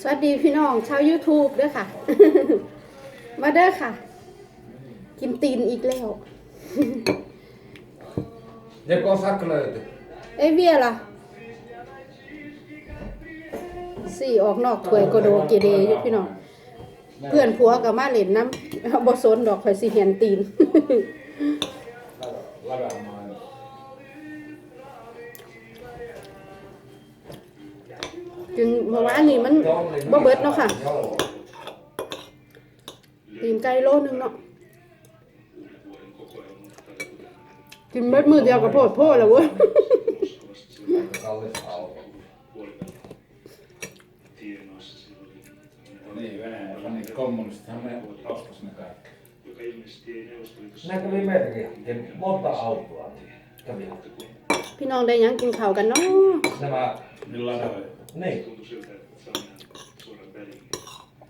สวัสดีพี่น้องชาว YouTube ด้วยค่ะ มาเด้อค่ะ กินตีนอีกแล้ว Det går sakkelöitä. เอ้ยเวียล่ะสี่ออกนอกถวยกระโดเกเดอยู่พี่น้อง เพื่อนผัวกับมาเล่นน้ำบ่สนดอกข่อยสิเห็นตีน Ladaamaan. จนเมื่อวานนี้มันบ่เบิดเนาะค่ะตีมไก่โลนึงเนาะกินเบิดมือเดียวกับโพดโพดแล้วเว้ยนั่ก็ไม่แม่เกียเห็นมอตเอาตัวพี่น้องได้ยังกินข้าวกันเนาะ Nämä, Niin ladoi. niin,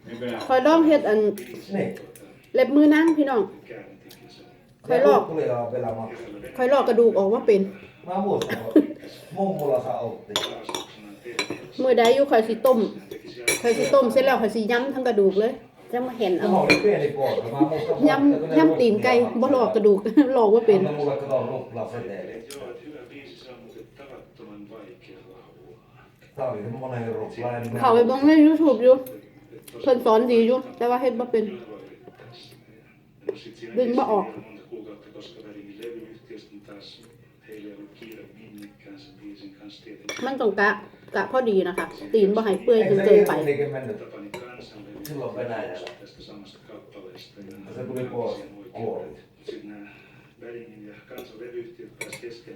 Niin Venäjä. คอยลองเฮ็ดอัน niin. เล็บมือนั่งพี่น้องคอยลอก tuli joo vielä maksaa. คอยลอกกระดูกออกว่าเป็น Mä muistan, mummulla sä otti. มือใดอยู่คอยสิต้มคอยสิต้มเสร็จแล้วคอยสิย้ำทั้งกระดูกเลยจะมาเห็นเอา Tämä oli pieni poika. Mä muistan, ย้ำย้ำตีนไก่บ่ลอกกระดูก ลอกว่าเป็น Anna mulle kato ruplaseteli. Tää oli semmonen rupla. en minä- เขาไปเบิ่งใน YouTube อยู่เพิ่นสอนดีอยู่ แต่ว่าเฮ็ดบ่เป็นดึงบ่ออกมันต้องกะกะพอดีนะคะ ตีนบ่ให้เปื่อยจ Ei น se เกินไป ilmenikin mennyt silloin Venäjällä. Se tuli pois, kuoli. Sitten nämä Berlingin ja kansanlevyyhtiöt pääsivät keskenään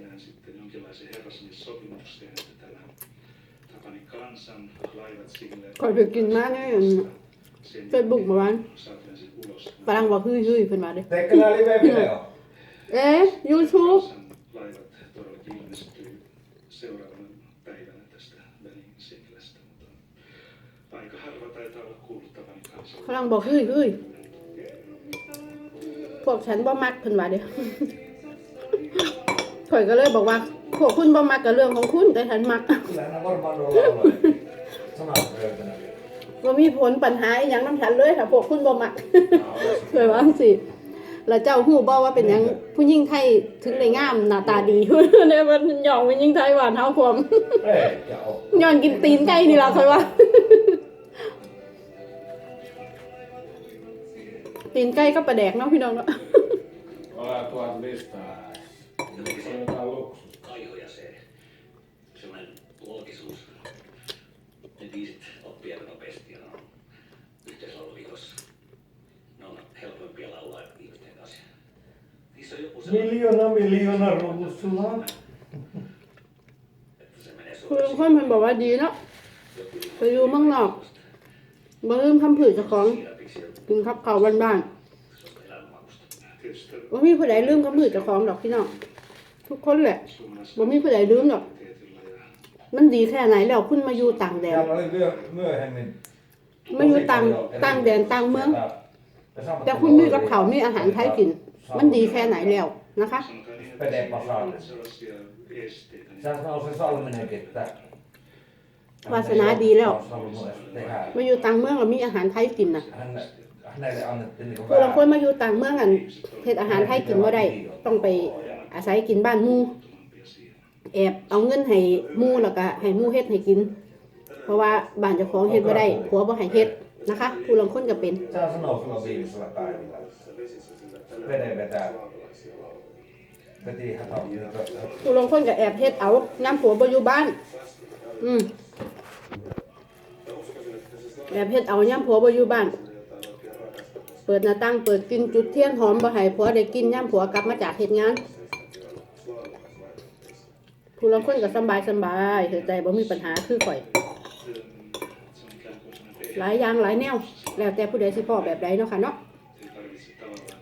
sitten jonkinlaiseen herrasmiessopimuksen, että tämä Tapanin kansan laivat sille คอยไปกินมาในอัน sen Facebook เมื่อวาน saatiin sen ulos. ฝรั่งว่าฮึ่ยๆเพิ่นว่าเด้ Teikö nää live-video? เอ๊ะ YouTube Kansan laivat todellakin ilmestyy seuraavana päivänä tästä Berlingin sinkilästä, mutta aika harva taitaa olla kuullut Tapanin kansan. ฝรั่งบอกฮึ่ยๆพวกฉันบ่มักเพิ่นว่าเด้ข่อยก็เลยบอกว่า พวกคุณบ่มักก็เรื่องของคุณแต่ฉันมัก Kyllä nää varmaan on laulajia. Sanat löytänyt. บ่มีผลปัญหาอหย่างน้ำฉันเลยค่ะพวกคุณบ่มัก เคยว่าจังสิแล้วเจ้าฮู้บ่ว่าเป็นหยังผู้หญิงไทยถึงได้งามหน้าตาดีเนี่ยมันหยองผู้หญิงไทยหวานเฮาความย้อนกินตีนไก่นี่ล่ะคอยว่า ตีนไก่ก็ประแดกเนาะพี่น้องเนาะ Ollaan tuot listaa. Se on jotain luksusta. Kaiho ja se sellainen loogisuus. Ne biisit oppii aika nopeasti ja ne on yhteislauluvikossa. Ne on helpoimpia laulaa ihmisten kanssa. Niissä on joku sellainen, Miljoona, miljoona ruusulla. että se menee คุณลุง suoraan คนเพิ่นบอกว่าดีเนาะไปอยู่เมืองนอกบ่ลืมทำผืนเจ้าของ läpiksi ja กินข้าวเก่าบ้าน se on elämänmakusta. Tietysti ๆบ่มีผู้ใดลืมคำผืนเจ้าของดอกพี่น้อง ทุกคนแหละ suomalaisella บ่มีผู้ใดลืมดอก tietyllä ja มันดีแค่ไหนแล้วคุณมาอยู่ต่างแดน Täällä oli myö- myöhemmin. มาอยู่ต่างต่างแดนต่างเมือง แต่คุณมีกับเขาวมีอาหารไทยกิน มันดีแค่ไหนแล้วนะคะ sanotaan niin, että Vedenpä on saanut. sellaisia esteitä, niin Sä sanoo se Salminenkin, että... Vasenaa diileo. Olisi halunnut edes tehdä. มาอยู่ต่างเมืองแล้วมีอาหารไทยกินน่ะ Hän, hänelle annettiin niinku ผู้ลางคนมาอยู่ต่างเมืองกันเฮ็ดอาหารไทยกินบ่ได้ ต้องไป อาศัยกินบ้านหมู่ tutumpia siihen. แอบเอาเงินให้หมู่แล้วก็ให้หมู่เฮ็ดให้กิน เพราะว่าบ้านเจ้าของเฮ็ดบ่ได้ผัวบ่ให้เฮ็ดนะคะผู้ลางคนก็เป็น Sä sanoo silloin viimeisellä päivillä. Veden vetää. Veti hätäytyy. ผู้ลางคนก็แอบเฮ็ดเอายามผัวบ่อยู่บ้าน อืมแอบเฮ็ดเอายามผัวบ่อยู่บ้าน เปิดหน้าต่างเปิดกินจุดเทียนหอมบ่ให้ผัวได้กินยามผัวกลับมาจากเฮ็ดงาน ผู้ลางคนก็สำบายสำบายเฮ็ดใจบ่มีปัญหาคือข่อย Se on ikään kuin sellainen หลายอย่างหลายแนว แล้วแต่ผู้ใดสิพ่อแบบใดเนาะค่ะเนาะ ei tarvitse tavallaan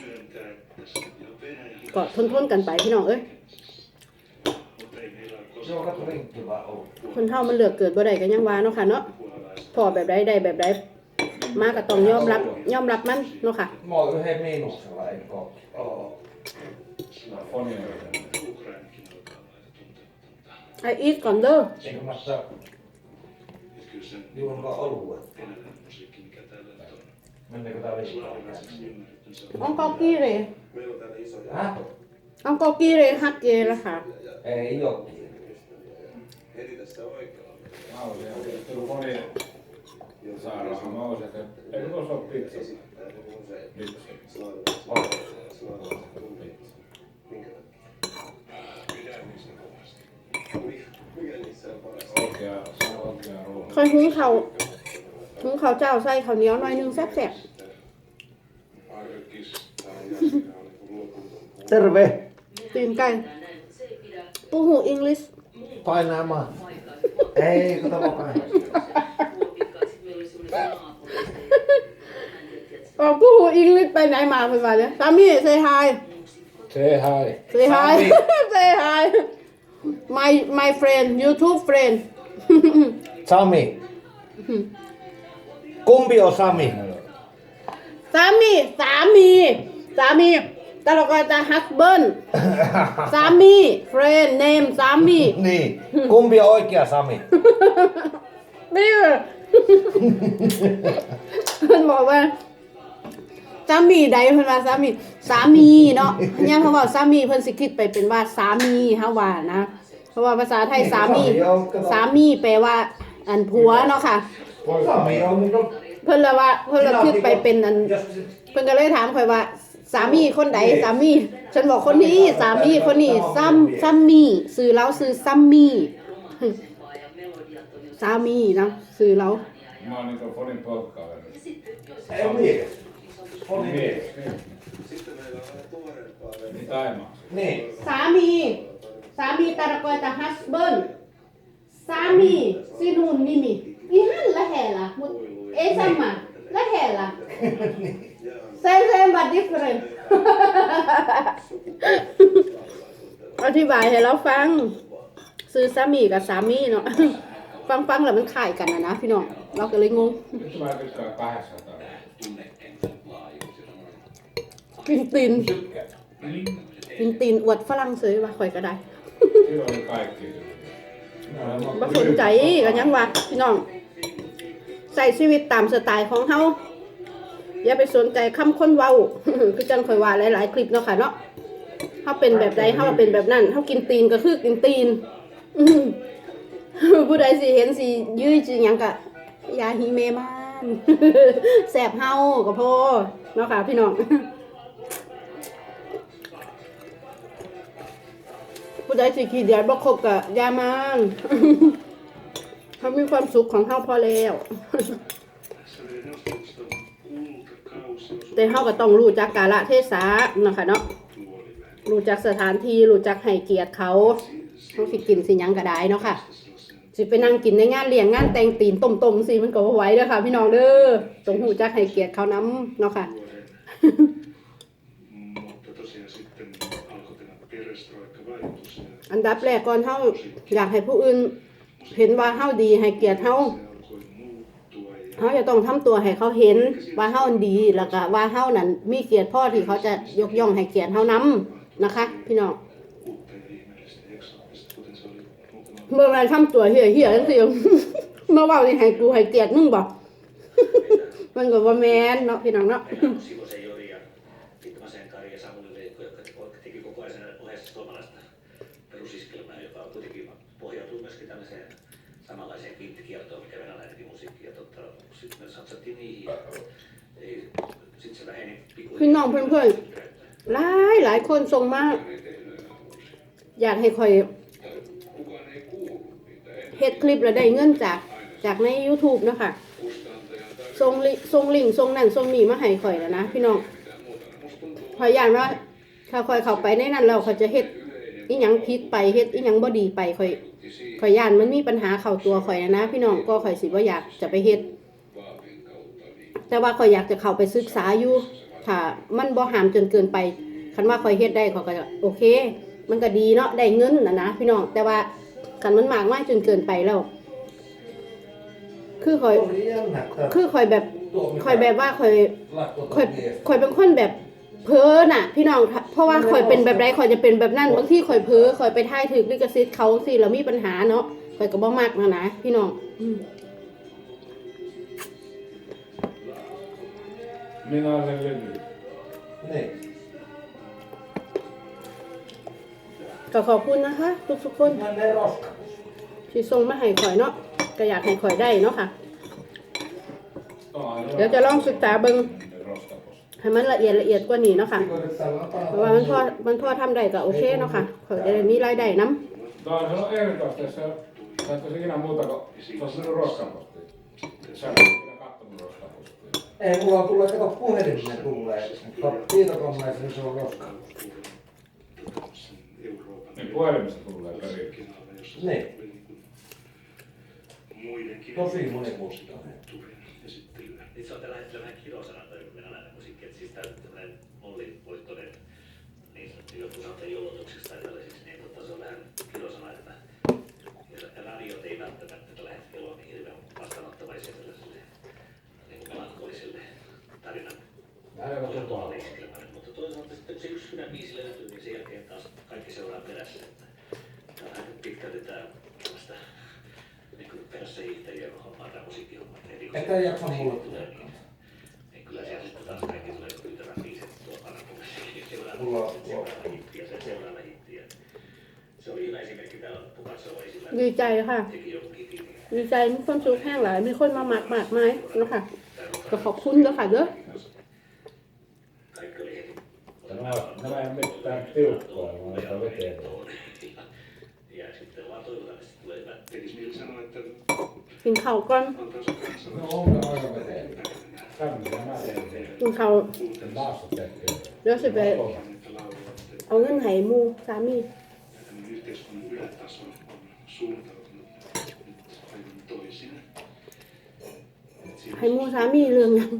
myöntää, että tässä on ihan Venäjä, ก็ทนๆกันไปพี่น้องเอ้ย mutta ei meillä ole Se on koskaan katso linkki vaan ollut. คนเฮามันเลือกเกิดบ่ได้ก็ยังว่าเนาะค่ะเนาะ puolalaista พ่อแบบใดได้แบบใดมาก็ต้องยอมรับยอมรับมันเนาะค่ะ Mä oon yhden miinuksella, eikö oo? Sillä on fonioita. Ukrainakin alkaa olla aika tuntematonta. ไออีทก่อนเด้อ Eikö mä sitä... sen Juonko oluen? venäläinen musiikki, mikä täällä nyt on Mennäänkö tää vesi? slaavilaiseksi ymmärretty. Se on อองกอกีเลย Häh? อองกอกีเลยฮักเกละค่ะ Ei oo. Nausia, tullut moni sairaan nousi, että eikö tuossa ole pizza? Pizza. Oikea, se on oikea ruoka. เคยหุงเขาวหุงเขาวเจ้าใส่ข้าวเหนียวหน่อยหนึงแซ่บ Terve! ๆตีนไก่ปูหูอังกฤษ Painaamaan. Ei, kato vaan päin. อ๋อปูหูอังกฤษไปไหนมาเพิ่นว่าเนี่ยสามีเซฮาย Say hi. เซฮายเซฮาย my my friend YouTube friend Sami. Kumpi on Sami? สามีสามีสามีตลกจะ husband สามี friend name สามี niin. Kumpi on oikea Sami? นี่เพิ่นบอกว่าสามีใดเพิ่นว่าสามีสามีเนาะยังเขาบอกสามีเพิ่นสิคิดไปเป็นว่าสามีเฮาว่านะ เพราะว่าภาษาไทยสามี สามีแปลว่า อันผัวเนาะค่ะ Sami on mun... เพิ่นละว่าเพิ่นละคิดไปเป็นอัน Jos เพิ่นก็เลยถามข่อยว่า สามีคนใดสามี ฉันบอกคนนี้สามีคนนี้ซัมซัมมี่ซื้อแล้วซื้อซัมมี่สามีนะซื้อแล้ว Mä oon niinku Fonin poikkaaveri. Ei mies. Mies, niin. Niin Taimaa. Niin. สามี สามีตาระกอยตาฮัสเบิล สามีซินุนนี่มีอีหันละแห่ละมุดเอซัมมาละแห่ละเซมเซมบัดดิฟเฟรนอธิบายให้เราฟัง ซื้อสามีกับสามีเนาะ ฟังฟังแล้วมันขายกันนะนะพี่น้อง เราก็เลยงง Nyt mä tykkään 800. กินตีน Tykkää. กินตีนอวดฝรั่งเสยว่าข่อยก็ได้ Silloin oli kaikki. บ่สนใจก็ยังว่าพี่น้องใส่ชีวิตตามสไตล์ของเฮาอย่าไปสนใจคำคนเว้าคือจังข่อยว่าหลายๆ คลิปเนาะค่ะเนาะเฮาเป็นแบบใดเฮาเป็นแบบนั้นเฮากินตีนก็คือกินตีนอื้อผู้ใดสิเห็นสิยื้อสิหยังก็ยาฮีเมมันแสบเฮาก็พอเนาะค่ะพี่น้อง ผู้ใดสิขี้เดียดบ่คบก็อย่ามันเขามีความสุขของเฮาพอแล้ว แต่เฮาก็ต้องรู้จักกาลเทศะเนาะค่ะเนาะรู้จักสถานที่รู้จักให้เกียรติเขาเขาสิกินสิยังก็ได้เนาะค่ะสิไปนั่งกินในงานเลี้ยงงานแต่งตีนต้มๆสิมันก็ไหวเด้อค่ะ พี่น้องเด้อต้องรู้จักให้เกียรติเขานํเนาะค่ะ Mutta tosiaan sitten alkoi tämä perestroikka-vaikutus. ja อันดับแรกก่อนเฮาอยากให้ผู้อื่น เห็นว่าเฮาดีให้เกียรติเฮาเฮาจะต้องทำตัวให้เขาเห็นว่าเฮาดีแล้วก็ว่าเฮานั้นมีเกียรติพ่อที่เขาจะยกย่องให้เกียรติเฮานํนะคะ พี่น้องเมื่อไรทำตัวเหี้ยเหี้ยจังซี่เมื่อว้านี่ให้กูให้เกียรติมึงบ่มันก็บ่แม่นเนาะพี่น้องเนาะ พี่น้องเพื่อนๆหลายหลายคนส่งมาอยากให้คอยเฮ็ดคลิปแล้วได้เงินจากจากใน YouTube นะคะส่งลิส่งลิงส่งนั่นส่งนี่มาให้ข่อยแล้วนะ พี่น้องขอยอย่างว่าถ้าข่อยเข้าไปในนั้นแล้วเขาจะเฮ็ดอีหยังผิดไปเฮ็ดอีหยังบ่ดีไปข่อยข่อยย่านมันมีปัญหาเข้าตัวข่อยนะนะ พี่น้องก็ข่อยสิบ่อยากจะไปเฮ็ด แต่ว่าข่อยอยากจะเข้าไปศึกษาอยู่ถ้ามันบ่หามจนเกินไปคันว่าข่อยเฮ็ดได้ข่อยก็จะโอเค มันก็ดีเนาะได้เงินนะนะพี่น้องแต่ว่าคันมันมากมากจนเกินไปแล้ว คือข่อย Oli jännä, että คือข่อยแบบ tuo mitä ข่อยแบบว่าข่อย laittoi ข่อย tuon mies. ข่อยเป็นคนแบบเพ้อน่ะ พี่น้อง เพราะว่าข่อยเป็นแบบใดข่อยจะเป็นแบบนั้นบางทีข่อยเพ้อข่อยไปท่ายถึกลิขสิทธิ์เขาสิแล้วมีปัญหาเนาะข่อยก็บ่มักนะนะพี่น้อง Minä olen levy. Niin. ก็ขอบคุณนะคะ ทุกทุกๆคน Mä ne roskatus. ที่ส่งมาให้ข่อยเนาะก็อยากให้ข่อยได้เนาะค่ะ Onhan เดี๋ยวจะลองศึกษาเบิ่ง roskaposta. ให้มันละเอียดละเอียดกว่านี้เนาะค่ะ Tikoiset tällä เพราะว่ามันพอมันพอทำได้ก็โอเคเนาะค่ะข่อยจะได้มีรายได้นํ Tämä on sellainen erikoista, jos sä sä et ole ikinä muuta kuin se on sinun roskaposti. Sä et ole ikinä kattonut roskapostia. Ei mulla tulee, kato puhelimeen tulee, mutta tietokoneessa se on roskatus. sen Euroopan Niin puhelimesta tulee perille. markkinoilla, jossa Niin. oli niin kuin muidenkin Tosi monimutkainen. kulttuurien esittelyä. Nyt se on tällä hetkellä vähän kirosana toi venäläinen musiikki, että siis tää tämmönen Olli Voittonen, niin sanottu joku sanotaan joulutuksesta tai tällaisiksi, niin tota, se on vähän kirosana, että ja radiot ei välttämättä tällä hetkellä ole niin hirveän vastaanottavaisia tällaiselle niin kuin melankoliselle tarinan Aivan tupaa. esittelemään. Mutta toisaalta sitten kun se yksi sydänbiisi löytyy, niin sen jälkeen taas kaikki seuraa perässä. Että tämä on aika pitkälti tämä tällaista niin kuin perässä hiihtäjien hommaa, tämä musiikkihomma. Eli kun Et se- ei jaksa se mulle tulee, tulekaan. niin kyllä siellä sitten taas kaikki tulee pyytämään biisit tuo parakunnassa. Seuraava, Mulla on- seuraava hitti ja se seuraava hitti. Ja se oli hyvä esimerkki täällä Pukatsella esillä. ดีใจค่ะ Teki jonkun hitin. ดีใจมีความสุขแห้งหลาย มีคนมาหมากมากไม้เนาะค่ะก็ขอบคุณเด้อค่ะเด้อ Kaikki oli heti. Nämä, nämä ei ole mitään tiukkoa, vaan sitä veteen. Ja sitten vaan toivotaan, että sitten tulee hyvä Tekisi mieli sanoa, että กินข้าวก่อนกินข้าวเดี๋ยวสิไปเอาเงินให้มูสามีให้มูสามีเรื่องยัง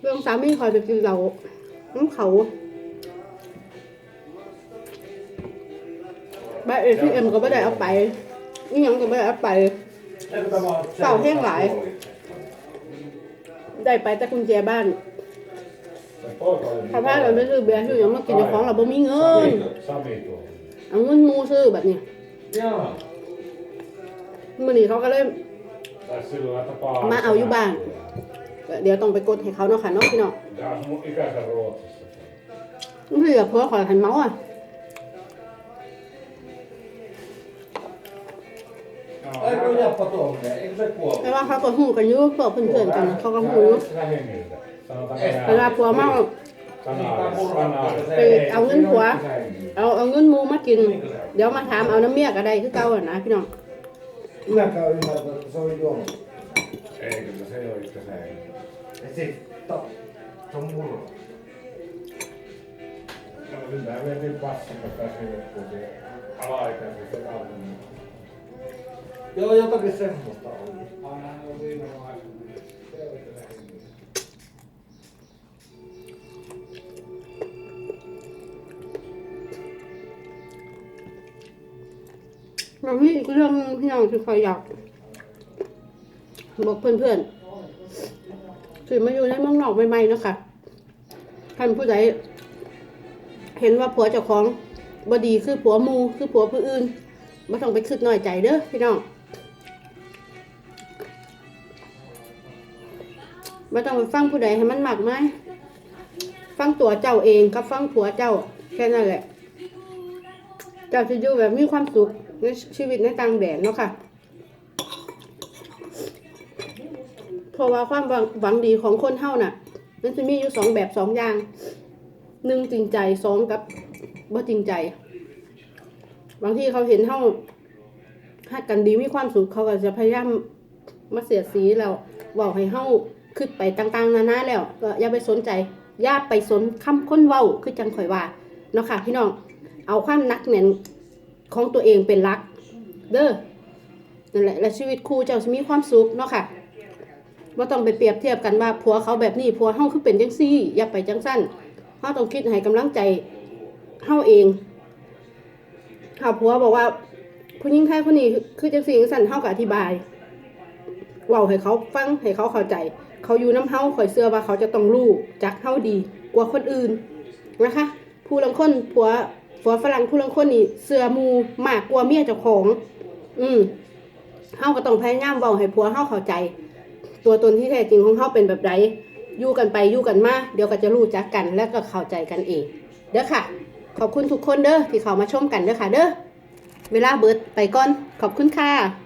เรื่องสามีคอยไปกินเหล้าน้ำเขาบ้านเอทีเอ็มก็ไม่ได้เอาไป นี่ยังก็ไม่ได้เอาไป Eikö tämä ole Tää on hengää, ei? puoli? ได้ไปแต่กุญแจบ้าน Se poika oli ถ้าพาเราไปซื้อเบียร์ซื้อหยังมากินในของเราบ่มีเงิน Sami tuo. เอาเงินหมูซื้อแบบนี้ Jaa. มื่อนี้เขาก็เลย Tai sillä tapaa. Mä oon ju bään. เดี๋ยวต้องไปกดให้เขาเนาะค่ะเนาะพี่น้อง Se on mun ikänsä Ruotsissa. เพื่อเพื่อขอหันเมาส์อะ Eikö Jappa tuommoinen? Eikö se kuollut? แต่ว่าเขาก็หูกันอยู่พวกเพื่อนๆกันนะเขาก็หูอยู่ Sitä hengiltä. Sanotaanko เวลาผัวเมา Sanaa, sanaa. ไปเอาเงินผัว เอาเอาเงินหมูมากิน เดี๋ยวมาถามเอาน้ำเมียก็ได้คือเก่าอะนะพี่น้อง Minäkään ymmärrän, että se on juonut. Ei kyllä se ei ole itse se hengi. Ja sit, to, se on murro. No sillä vietiin passin, kun pääsi loppuun alaikäisesti kaupungin. Joo, jotakin semmoista oli. Aina hän on viime vaiheessa. Se oli se hengi. เรามีอีกเรื่องหนึงพี่น้องที่คอยอยากบอกเพื่อนๆคือมาอยู่ในเมืองนอกใหม่ๆเนาะค่ะท่านผู้ใดเห็นว่าผัวเจ้าของบดีคือผัวมูคือผัวผู้อื่นไม่ต้องไปคิดน้อยใจเด้อพี่น้อง ไม่ต้องไปฟังผู้ใดให้มันมากมายฟังตัวเจ้าเองกับฟังผัวเจ้าแค่นั้นแหละ เจ้าจะอยู่แบบมีความสุขในชีวิตในต่างแดนเนาะค่ะเพราะว่าความหวังดีของคนเฮาน่ะ มันจะมีอยู่สองแบบสองอย่างหนึ่งจริงใจสองกับบ่จริงใจบางทีเขาเห็นเฮาฮักกันดีมีความสุขเขาก็จะพยายามมาเสียดสีแล้วเว้าให้เฮา ขึ้นไปต่างๆ นานาแล้วก็อย่าไปสนใจอย่าไปสนคำค้นเว้าคือจังข่อยว่าเนาะค่ะ พี่น้องเอาความนักแน่นของตัวเองเป็นหลัก เด้อนั่นแหละและชีวิตคู่เจ้าจะมีความสุขเนาะค่ะว่าต้องไปเปรียบเทียบกันว่าผัวเขาแบบนี้ผัวเฮาคือเป็นจังซี่ อย่าไปจังสั้นเฮาต้องคิดให้กำลังใจเฮาเองถ้าผัวบอกว่าผู้หญิงไทยคนนี้คือจังซี่จังสั้นเฮาก็อธิบาย เว้าให้เขาฟังให้เขาเข้าใจ เขาอยู่น้ำเฮาข่อยเชื่อว่าเขาจะต้องรู้จักเฮาดีกว่าคนอื่นนะคะ ผู้ลังคนผัวผัวฝรั่งผู้ลังคนนี่เสือมูมากกว่าเมียเจ้าของ อืมเฮาก็ต้องพยายามเว้าให้ผัวเฮาเข้าใจ ตัวตนที่แท้จริงของเฮาเป็นแบบใดอยู่กันไปอยู่กันมาเดี๋ยวก็จะรู้จักกันและก็เข้าใจกันเองเด้อค่ะ ขอบคุณทุกคนเด้อที่เข้ามาชมกันเด้อค่ะ เด้อเวลาเบิดไปก่อนขอบคุณค่ะ